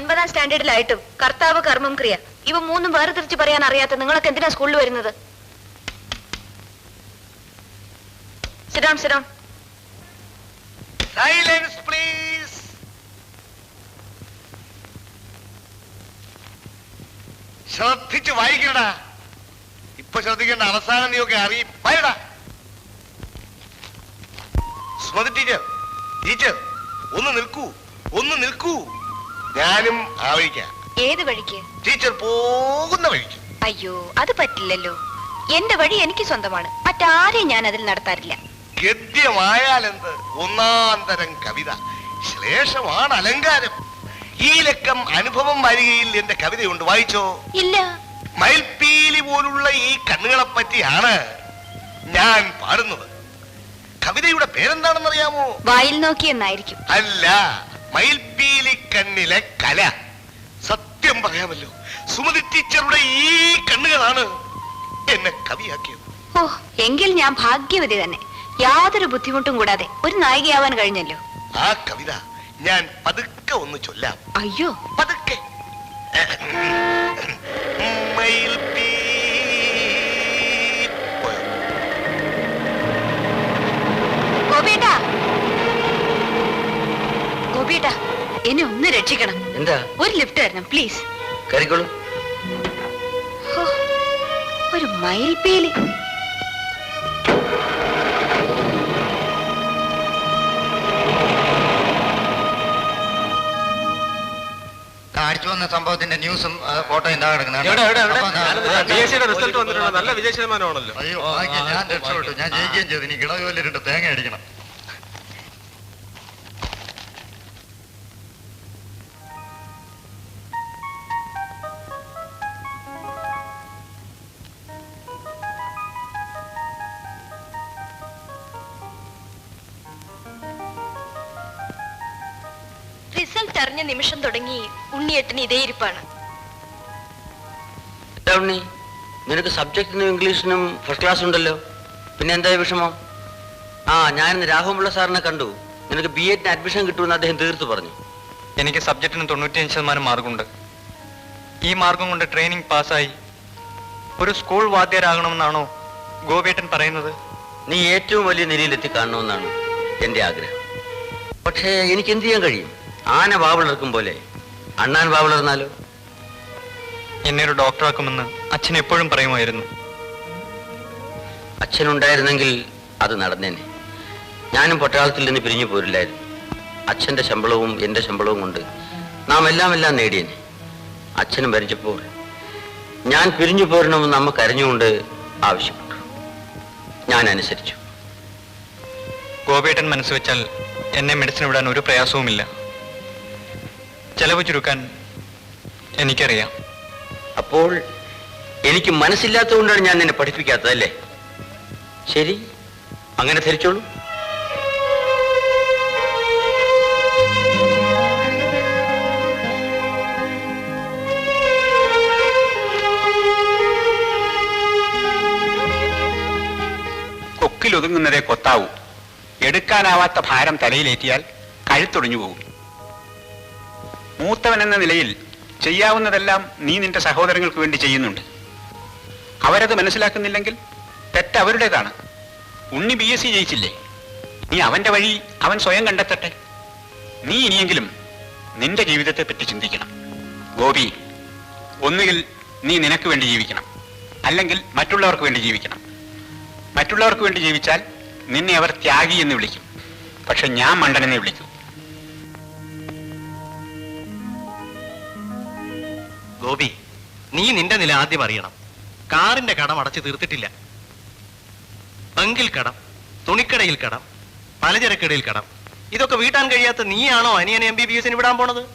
ഒൻപതാം സ്റ്റാൻഡേർഡിലായിട്ടും കർത്താവ് കർമ്മം ക്രിയ. ഇവ മൂന്നും വേർതിരിച്ച് പറയാൻ അറിയാത്ത നിങ്ങളൊക്കെ എന്തിനാ സ്കൂളിൽ വരുന്നത്? ശ്രദ്ധിച്ചു സിഡോൺ സൈലൻസ് പ്ലീസ് വായിക്കണടാ. ഇപ്പൊ ശ്രദ്ധിക്കേണ്ട. അവസാനം നീയൊക്കെ അറിയും. വായടാ. സ്മതി ടീച്ചർ ടീച്ചർ ഒന്ന് നിൽക്കൂ ഒന്ന് നിൽക്കൂ. ഞാനും ആ വഴിക്കാ ഏത് വഴിക്ക്? ടീച്ചർ പോകുന്ന വഴിക്ക്. അയ്യോ അത് പറ്റില്ലല്ലോ. എന്റെ വഴി എനിക്ക് സ്വന്തമാണ്. മറ്റാരെയും ഞാൻ അതിൽ നടത്താറില്ല. ഗദ്യമായാലെന്ത്? ഒന്നാന്തരം തരം കവിത. ശ്ലേഷമാണ് അലങ്കാരം. ഈ ലക്കം അനുഭവം വരികയിൽ എന്റെ കവിതയുണ്ട്. വായിച്ചോ? ഇല്ല. മയിൽപ്പീലി പോലുള്ള ഈ കണ്ണുകളെ പറ്റിയാണ് ഞാൻ പാടുന്നത്. കവിതയുടെ പേരെന്താണെന്നറിയാമോ? വായിൽ നോക്കി എന്നായിരിക്കും. അല്ല. മയിൽപ്പീലി കണ്ണിലെ കല. സത്യം പറയാമല്ലോ. സുമതി ടീച്ചറുടെ ഈ കണ്ണുകളാണ് എന്നെ കവിയാക്കിയത്. ഓ എങ്കിൽ ഞാൻ ഭാഗ്യവതി തന്നെ. യാതൊരു ബുദ്ധിമുട്ടും കൂടാതെ ഒരു നായികയാവാൻ കഴിഞ്ഞല്ലോ. ആ കവിത ഞാൻ പതുക്കെ ഒന്ന് ചൊല്ലാം. അയ്യോ. പതുക്കെ. മയിൽപ്പീ ഗോപിയേട്ടാ എന്നെ ഒന്ന് രക്ഷിക്കണം. എന്താ? ഒരു ലിഫ്റ്റ് തരണം പ്ലീസ് കയറിക്കോളൂ. ഒരു മയിൽപ്പീലി കാണിച്ചു വന്ന സംഭവത്തിന്റെ ന്യൂസും ഫോട്ടോ എന്താ കിടക്കുന്നത്? നല്ല വിജയ ശതമാനമാണല്ലോ അയ്യോ ഞാൻ രക്ഷപ്പെട്ടു. ഞാൻ ജയിക്കുകയും ചെയ്തു. ഇനി കിളകോൽ തേങ്ങ അടിക്കണം. റിസൾട്ട് അറിഞ്ഞ നിമിഷം തുടങ്ങി ഉണ്ണിയേട്ടന് ഇതേ ഇരിപ്പാണ്. നിനക്ക് സബ്ജക്റ്റിനും ഇംഗ്ലീഷിനും ഫസ്റ്റ് ക്ലാസ് ഉണ്ടല്ലോ. പിന്നെ എന്താ ഈ വിഷമം? ആ ഞാൻ രാഹുമുള്ള സാറിനെ കണ്ടു. നിനക്ക് ബി എഡിന് അഡ്മിഷൻ കിട്ടുമെന്ന് അദ്ദേഹം തീർത്തു പറഞ്ഞു. എനിക്ക് സബ്ജക്റ്റിന് തൊണ്ണൂറ്റിയഞ്ച് ശതമാനം മാർക്കുണ്ട്. ഈ മാർഗം കൊണ്ട് ട്രെയിനിങ് പാസ്സായി ഒരു സ്കൂൾ വാദ്യരാകണമെന്നാണോ ഗോപിയേട്ടൻ പറയുന്നത്? നീ ഏറ്റവും വലിയ നിലയിലെത്തി കാണണമെന്നാണ് എന്റെ ആഗ്രഹം. പക്ഷേ എനിക്ക് എന്ത് ചെയ്യാൻ കഴിയും? ആന വാവിളർക്കും പോലെ. അണ്ണാൻ വാവിളർന്നാലോ എന്നെ ഒരു ഡോക്ടറാക്കുമെന്ന് അച്ഛൻ എപ്പോഴും പറയുമായിരുന്നു. അച്ഛനുണ്ടായിരുന്നെങ്കിൽ അത് നടന്നേനെ. ഞാനും പൊട്ടാളത്തിൽ നിന്ന് പിരിഞ്ഞു പോരില്ലായിരുന്നു. അച്ഛന്റെ ശമ്പളവും എന്റെ ശമ്പളവും കൊണ്ട് നാം എല്ലാം എല്ലാം നേടിയേനെ. അച്ഛനും മരിച്ചപ്പോൾ ഞാൻ പിരിഞ്ഞു പോരണമെന്ന് നമ്മൾ കരഞ്ഞുകൊണ്ട് ആവശ്യപ്പെട്ടു. ഞാൻ അനുസരിച്ചു. ഗോപേട്ടൻ മനസ്സ് വെച്ചാൽ എന്നെ മെഡിസിൻ വിടാൻ ഒരു പ്രയാസവുമില്ല. ചെലവ് ചുരുക്കാൻ എനിക്കറിയാം. അപ്പോൾ എനിക്ക് മനസ്സില്ലാത്തതുകൊണ്ടാണ് ഞാൻ നിന്നെ പഠിപ്പിക്കാത്തത് അല്ലേ? ശരി അങ്ങനെ ധരിച്ചോളൂ. കൊക്കിലൊതുങ്ങുന്നതേ കൊത്താവൂ. എടുക്കാനാവാത്ത ഭാരം തലയിലേറ്റിയാൽ കഴുത്തൊടിഞ്ഞു പോകും മൂത്തവൻ എന്ന നിലയിൽ ചെയ്യാവുന്നതെല്ലാം നീ നിന്റെ സഹോദരങ്ങൾക്ക് വേണ്ടി ചെയ്യുന്നുണ്ട്. അവരത് മനസ്സിലാക്കുന്നില്ലെങ്കിൽ തെറ്റ് അവരുടേതാണ്. ഉണ്ണി ബി എസ് സി ജയിച്ചില്ലേ? നീ അവന്റെ വഴി അവൻ സ്വയം കണ്ടെത്തട്ടെ. നീ ഇനിയെങ്കിലും നിന്റെ ജീവിതത്തെ പറ്റി ചിന്തിക്കണം. ഗോപി ഒന്നുകിൽ നീ നിനക്ക് വേണ്ടി ജീവിക്കണം. അല്ലെങ്കിൽ മറ്റുള്ളവർക്ക് വേണ്ടി ജീവിക്കണം. മറ്റുള്ളവർക്ക് വേണ്ടി ജീവിച്ചാൽ നിന്നെ അവർ ത്യാഗി എന്ന് വിളിക്കും. പക്ഷെ ഞാൻ മണ്ടനെന്നെ വിളിക്കൂ. ഗോപി നീ നിന്റെ നില ആദ്യം അറിയണം. കാറിന്റെ കടം അടച്ചു തീർത്തിട്ടില്ല. ബങ്കിൽ കടം തുണിക്കടയിൽ കടം പലചരക്കടയിൽ കടം. ഇതൊക്കെ വീട്ടാൻ കഴിയാത്ത നീയാണോ അനിയനെ എം ബി ബി എസിന് വിടാൻ പോണത്?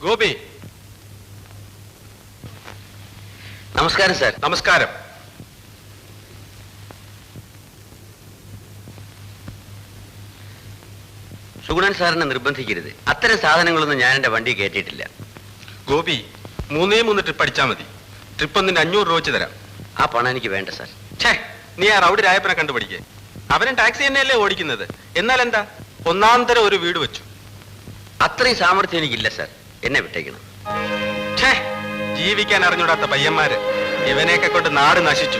ഗോപി. നമസ്കാരം സാർ. നമസ്കാരം. സുഗുണൻ സാറിനെ നിർബന്ധിക്കരുത്. അത്തരം സാധനങ്ങളൊന്നും ഞാൻ എന്റെ വണ്ടി കയറ്റിയിട്ടില്ല. ഗോപി മൂന്നേ മൂന്ന് ട്രിപ്പ് അടിച്ചാൽ മതി. ട്രിപ്പ് ഒന്നിന് അഞ്ഞൂറ് രൂപ വെച്ച് തരാം. ആ പണം എനിക്ക് വേണ്ട സാർ. ഛേ നീ ആ റൗഡി രായപ്പനെ കണ്ടുപിടിക്കേ. അവനും ടാക്സി തന്നെയല്ലേ ഓടിക്കുന്നത്. എന്നാൽ എന്താ? ഒന്നാം തരം ഒരു വീട് വെച്ചു. അത്രയും സാമർഥ്യം എനിക്കില്ല സാർ. എന്നെ വിട്ടേക്കണം. ഛേ ജീവിക്കാൻ അറിഞ്ഞൂടാത്ത പയ്യന്മാര്. ഇവനെയൊക്കെ കൊണ്ട് നാട് നശിച്ചു.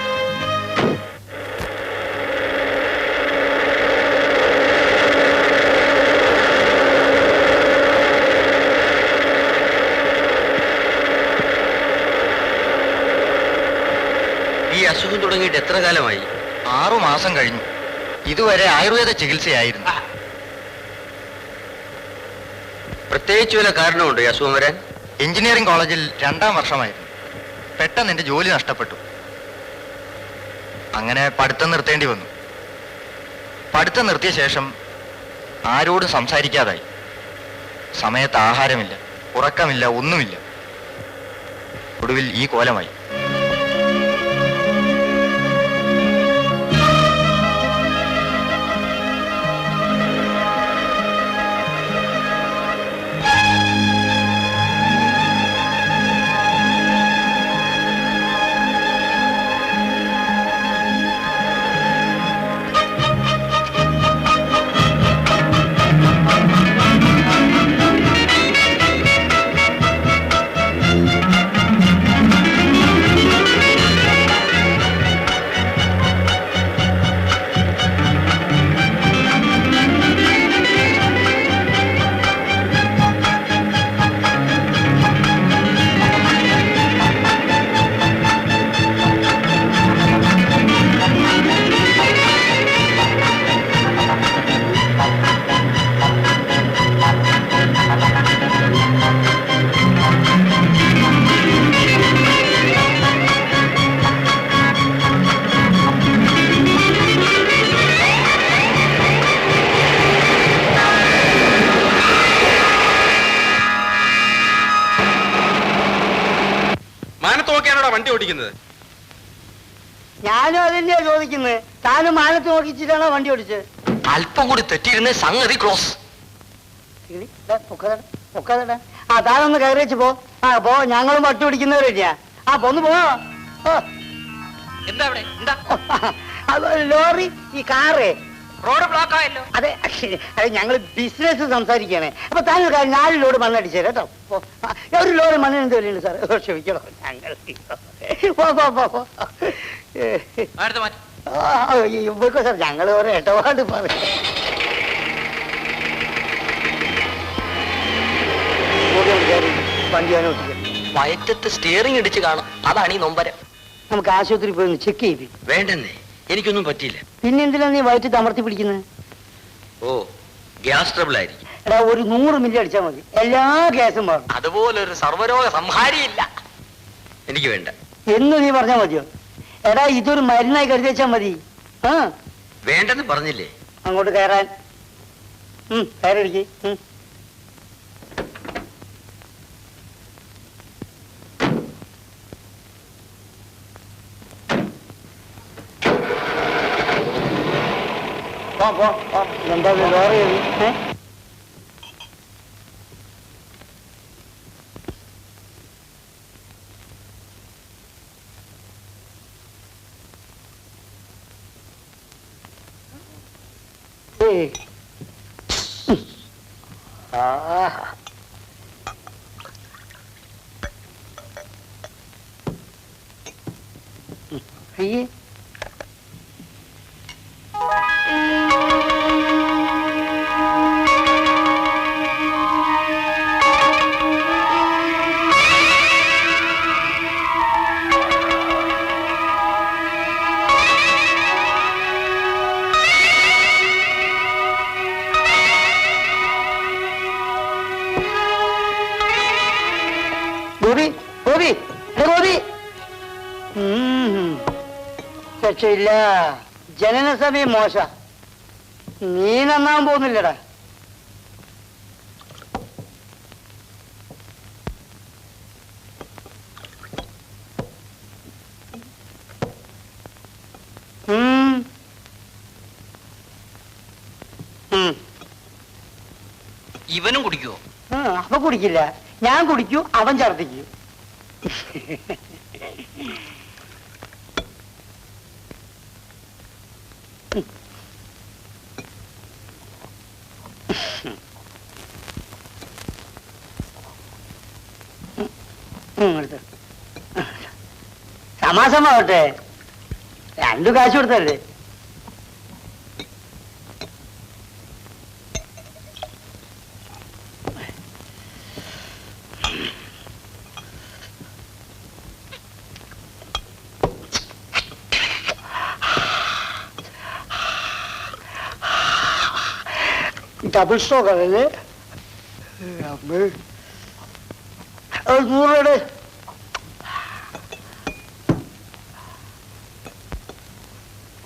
അസുഖം തുടങ്ങിയിട്ട് എത്ര കാലമായി? ആറു മാസം കഴിഞ്ഞു. ഇതുവരെ ആയുർവേദ ചികിത്സയായിരുന്നു. പ്രത്യേകിച്ച് വല്ല കാരണമുണ്ട് ഈ അസുഖം വരാൻ? എഞ്ചിനീയറിംഗ് കോളേജിൽ രണ്ടാം വർഷമായിരുന്നു. പെട്ടെന്ന് എന്റെ ജോലി നഷ്ടപ്പെട്ടു. അങ്ങനെ പഠിത്തം നിർത്തേണ്ടി വന്നു. പഠിത്തം നിർത്തിയ ശേഷം ആരോടും സംസാരിക്കാതായി. സമയത്ത് ആഹാരമില്ല ഉറക്കമില്ല ഒന്നുമില്ല. ഒടുവിൽ ഈ കോലമായി. ഓടിക്കുന്നത് ഞാനും അതന്നെയാ ചോദിക്കുന്നത് താനും മാനത്ത് നോക്കിച്ചിട്ടാണോ വണ്ടി ഓടിച്ചത് അല്പം കൂടി തെറ്റിയിരുന്ന സംഗതി ക്ലോസ്. ആ താനൊന്ന് കയറി വെച്ച് പോ ആ പോ ഞങ്ങളും വട്ടി പിടിക്കുന്നവരല്ലേ ആ പോന്ന് പോ. എന്താ അവിടെ എന്താ അത് ലോറി ഈ കാറ് റോഡ് ബ്ലോക്ക് ആയല്ലോ. അതെ അതെ ഞങ്ങൾ ബിസിനസ് സംസാരിക്കുകയാണ്. അപ്പൊ താങ്കൾ കാര്യം നാല് ലോഡ് മണ്ണടിച്ചേ കേട്ടോ. ഒരു ലോഡ് മണ്ണിന് എന്ത് വിലയുണ്ട് സാർ ക്ഷമിക്കണോ ഞങ്ങൾ പോയിക്കോ സാർ ഞങ്ങൾ ഓരോ ഇടപാട് പറയും. വണ്ടി വയറ്റത്ത് സ്റ്റിയറിംഗ് ഇടിച്ച് കാണും. അതാണ് ഈ നൊമ്പരം. നമുക്ക് ആശുപത്രി പോയി ചെക്ക് ചെയ്ത് വേണ്ടെന്നേ. എനിക്കൊന്നും പറ്റിയില്ല. പിന്നെ എന്തിനാ നീ വയറ്റി തമർത്തി പിടിക്കുന്നത് ഓ ഗ്യാസ് ട്രബിൾ ആയിരിക്കും എടാ ഒരു നൂറ് മില്ലി അടിച്ചാൽ മതി. എല്ലാ ഗ്യാസും മാറും അതുപോലെ ഒരു സർവരോഗ സംഹാരിയില്ല. എനിക്ക് വേണ്ട. എന്ന് നീ പറഞ്ഞാൽ മതിയോ? എടാ ഇതൊരു മരുന്നായി കരുതി വെച്ചാൽ മതി. ആ? വേണ്ടെന്ന് പറഞ്ഞില്ലേ? അങ്ങോട്ട് കയറാൻ. ഉം, കയറിയിരിക്ക് ഉം. പോ, പോ, പോ. എന്താ ഇത് രക്ഷയില്ല ജനന സമയം മോശ. നീ നന്നാവാൻ പോകുന്നില്ലടാ. ഇവനും കുടിക്കുവോ? അവ കുടിക്കില്ല. ഞാൻ കുടിക്കൂ അവൻ ഛർദിക്കൂ സമാസമാവട്ടെ രണ്ടു കാശ് കൊടുത്തല്ലേ ഡബിൾ സ്റ്റോക്ക് അതല്ലേ അമ്മേ. ഒരു നൂറ് രൂപയുടെ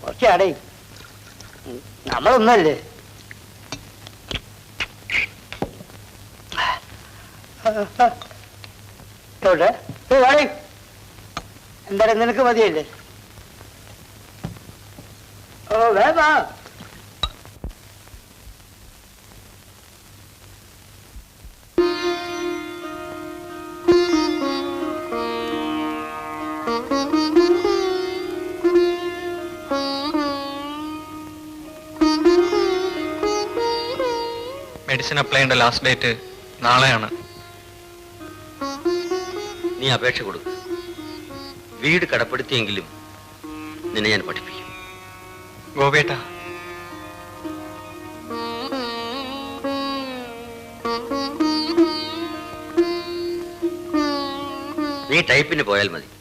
കുറച്ചാടേ നമ്മളൊന്നല്ലേ? എവിടെ? വാടേ എന്താണ് നിനക്ക് മതിയല്ലേ? ഓ വേവാ മെഡിസിൻ അപ്ലൈ ചെയ്യേണ്ട ലാസ്റ്റ് ഡേറ്റ് നാളെയാണ്. നീ അപേക്ഷ കൊടുക്ക. വീട് കടപ്പെടുത്തിയെങ്കിലും നിന്നെ ഞാൻ പഠിപ്പിക്കും. ഗോപേട്ട. നീ ടൈപ്പിന് പോയാൽ മതി.